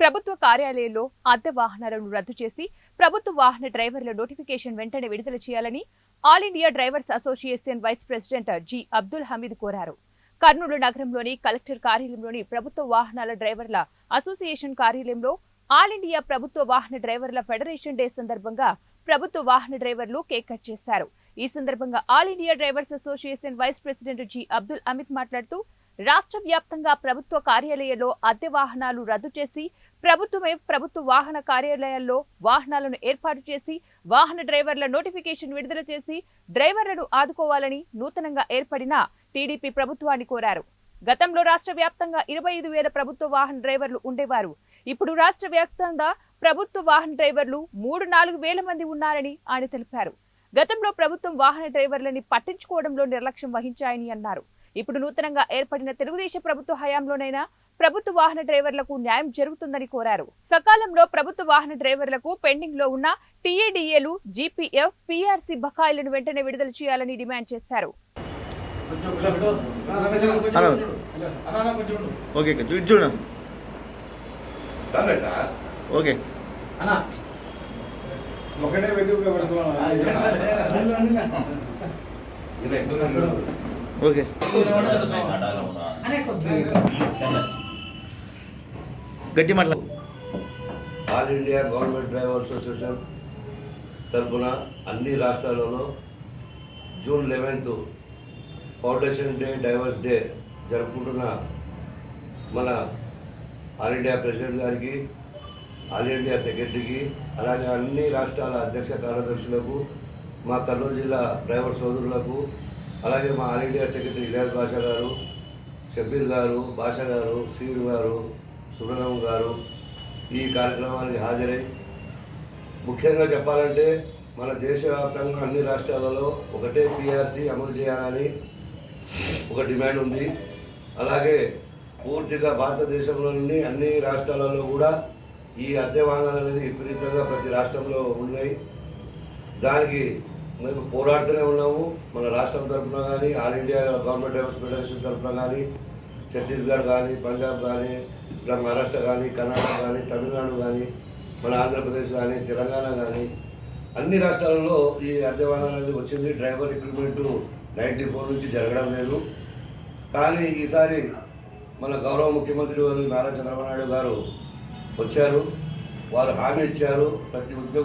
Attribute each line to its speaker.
Speaker 1: ప్రభుత్వ కార్యాలయంలో అద్దె వాహనాలను రద్దు చేసి ప్రభుత్వ వాహన డ్రైవర్ల నోటిఫికేషన్ వెంటనే విడుదల చేయాలని all India drivers association vice president G. Abdul Hameed కోరారు. కర్నూలు నగరంలోని కలెక్టర్ కార్యాలయంలోని ప్రభుత్వ వాహనాల డ్రైవర్ల అసోసియేషన్ కార్యాలయంలో ఆల్ ఇండియా ప్రభుత్వ వాహన డ్రైవర్ల ఫెడరేషన్ డే సందర్భంగా ప్రభుత్వ వాహన డ్రైవర్లు కేక్ కట్ చేశారు. ఈ సందర్భంగా all India drivers association vice president G. Abdul Amit మాట్లాడుతూ రాష్ట్ర వ్యాప్తంగా ప్రభుత్వ కార్యాలయాల్లో అద్దె వాహనాలు రద్దు చేసి ప్రభుత్వమే ప్రభుత్వ వాహన కార్యాలయాల్లో వాహనాలను ఏర్పాటు చేసి వాహన డ్రైవర్ల నోటిఫికేషన్ విడుదల చేసి డ్రైవర్లను ఆదుకోవాలని నూతనంగా ఏర్పడిన టీడీపీ ప్రభుత్వాన్ని కోరారు. గతంలో రాష్ట్ర వ్యాప్తంగా ఇరవై ఐదు వేల ప్రభుత్వ వాహన డ్రైవర్లు ఉండేవారు. ఇప్పుడు రాష్ట్ర వ్యాప్తంగా ప్రభుత్వ వాహన డ్రైవర్లు మూడు నాలుగు వేల మంది ఉన్నారని ఆయన తెలిపారు. గతంలో ప్రభుత్వం వాహన డ్రైవర్లని పట్టించుకోవడంలో నిర్లక్ష్యం వహించాయని అన్నారు. ఇప్పుడు నూతనంగా ఏర్పడిన తెలుగుదేశం ప్రభుత్వ హయాంలోనైనా ప్రభుత్వ వాహన డ్రైవర్లకు న్యాయం జరుగుతుందని కోరారు. సకాలంలో ప్రభుత్వ వాహన డ్రైవర్లకు పెండింగ్లో ఉన్న టీఏడీఏలు జీపీఎఫ్ పీఆర్సీ బకాయిలను వెంటనే విడుదల చేయాలని డిమాండ్ చేశారు.
Speaker 2: ఓకే
Speaker 3: ఒకటే.
Speaker 2: ఓకే. గట్టి మాట్లా
Speaker 4: all India government driver association తరఫున అన్ని రాష్ట్రాలలో June eleventh foundation day drivers day జరుపుకుంటున్న మన ఆల్ ఇండియా ప్రెసిడెంట్ గారికి ఆల్ ఇండియా సెక్రటరీకి అలాగే అన్ని రాష్ట్రాల అధ్యక్ష కార్యదర్శులకు మా కర్నూలు జిల్లా డ్రైవర్ సోదరులకు అలాగే మా all India secretary Ilyas Basha గారు షబీర్ గారు బాషా గారు సీరు గారు సుబ్రహ్మణ్యం గారు ఈ కార్యక్రమానికి హాజరై ముఖ్యంగా చెప్పాలంటే మన దేశవ్యాప్తంగా అన్ని రాష్ట్రాలలో ఒకటే పిఆర్సీ అమలు చేయాలని ఒక డిమాండ్ ఉంది. అలాగే పూర్తిగా భారతదేశంలోని అన్ని రాష్ట్రాలలో కూడా ఈ అద్దె వాహనాలు అనేది విపరీతంగా ప్రతి రాష్ట్రంలో ఉన్నాయి. దానికి మేము పోరాడుతూనే ఉన్నాము. మన రాష్ట్రం తరఫున కానీ all India government drivers federation తరఫున కానీ ఛత్తీస్గఢ్ కానీ పంజాబ్ కానీ ఇలా మహారాష్ట్ర కానీ కర్ణాటక కానీ తమిళనాడు కానీ మన ఆంధ్రప్రదేశ్ కానీ తెలంగాణ కానీ అన్ని రాష్ట్రాలలో ఈ అద్దె అనేది వచ్చింది. డ్రైవర్ రిక్రూట్మెంట్ నైంటీ ఫోర్ నుంచి జరగడం లేదు. కానీ ఈసారి మన గౌరవ ముఖ్యమంత్రి వారు నారా చంద్రబాబు నాయుడు గారు వచ్చారు. వారు హామీ ఇచ్చారు. ప్రతి ఉద్యోగ